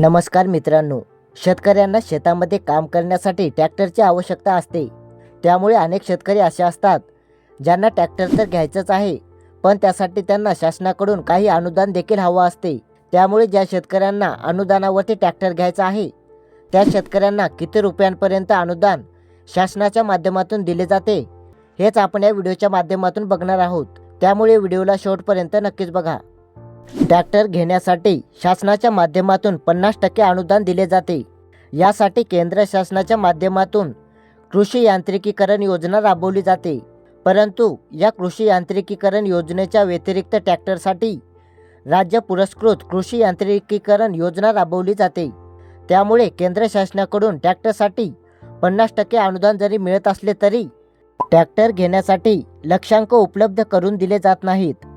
नमस्कार मित्रांनो शेतकऱ्यांना शेतामध्ये काम करण्यासाठी ट्रॅक्टरची आवश्यकता असते. त्यामुळे अनेक शेतकरी असे असतात ज्यांना ट्रॅक्टर तर घ्यायचंच आहे पण त्यासाठी त्यांना शासनाकडून काही अनुदान देखील हवं असते. त्यामुळे ज्या शेतकऱ्यांना अनुदानावरती ट्रॅक्टर घ्यायचा आहे त्या शेतकऱ्यांना किती रुपयांपर्यंत अनुदान शासनाच्या माध्यमातून दिले जाते हेच आपण या व्हिडिओच्या माध्यमातून बघणार आहोत. त्यामुळे व्हिडिओला शेवटपर्यंत नक्कीच बघा. ट्रॅक्टर घेण्यासाठी शासनाच्या माध्यमातून पन्नास टक्के अनुदान दिले जाते. यासाठी केंद्र शासनाच्या माध्यमातून कृषी यांत्रिकीकरण योजना राबवली जाते. परंतु या कृषी यांत्रिकीकरण योजनेच्या व्यतिरिक्त ट्रॅक्टरसाठी राज्य पुरस्कृत कृषी यांत्रिकीकरण योजना राबवली जाते. त्यामुळे केंद्र शासनाकडून ट्रॅक्टरसाठी पन्नास टक्के अनुदान जरी मिळत असले तरी ट्रॅक्टर घेण्यासाठी लक्षांक उपलब्ध करून दिले जात नाहीत.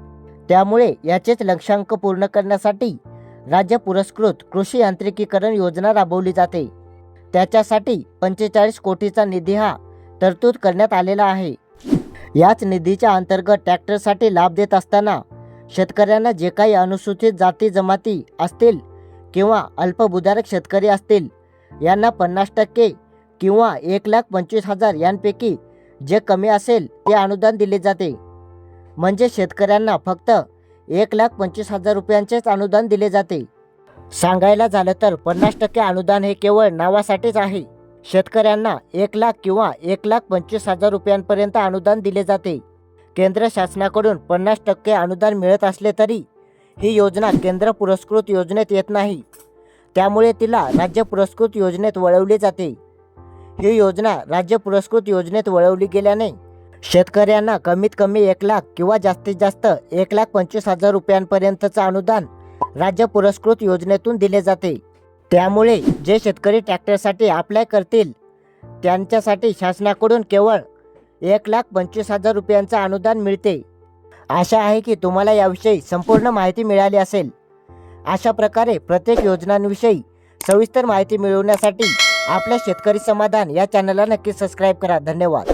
त्यामुळे याचेच लक्षांक पूर्ण करण्यासाठी राज्य पुरस्कृत कृषी यांत्रिकीकरण योजना राबवली जाते. त्याच्यासाठी पंचेचाळीस कोटीचा निधी हा तरतूद करण्यात आलेला आहे. याच निधीच्या अंतर्गत ट्रॅक्टरसाठी लाभ देत असताना शेतकऱ्यांना जे काही अनुसूचित जाती जमाती असतील किंवा अल्पभूधारक शेतकरी असतील यांना पन्नास टक्के किंवा एक लाख पंचवीस हजार यांपैकी जे कमी असेल ते अनुदान दिले जाते. म्हणजे शेतकऱ्यांना फक्त एक लाख पंचवीस हजार रुपयांचेच अनुदान दिले जाते. सांगायला झालं तर पन्नास टक्के अनुदान हे केवळ नावासाठीच आहे. शेतकऱ्यांना एक लाख किंवा एक लाख पंचवीस हजार रुपयांपर्यंत अनुदान दिले जाते. केंद्र शासनाकडून पन्नास टक्के अनुदान मिळत असले तरी ही योजना केंद्र पुरस्कृत योजनेत येत नाही. त्यामुळे तिला राज्य पुरस्कृत योजनेत वळवली जाते. ही योजना राज्य पुरस्कृत योजनेत वळवली गेल्याने शेतकऱ्यांना कमीत कमी एक लाख किंवा जास्तीत जास्त एक लाख पंचवीस हजार रुपयांपर्यंतचं अनुदान राज्य पुरस्कृत योजनेतून दिले जाते. त्यामुळे जे शेतकरी ट्रॅक्टरसाठी अप्लाय करतील त्यांच्यासाठी शासनाकडून केवळ एक लाख पंचवीस हजार रुपयांचं अनुदान मिळते. आशा आहे की तुम्हाला याविषयी संपूर्ण माहिती मिळाली असेल. अशा प्रकारे प्रत्येक योजनांविषयी सविस्तर माहिती मिळवण्यासाठी आपल्या शेतकरी समाधान या चॅनलला नक्की सबस्क्राईब करा. धन्यवाद.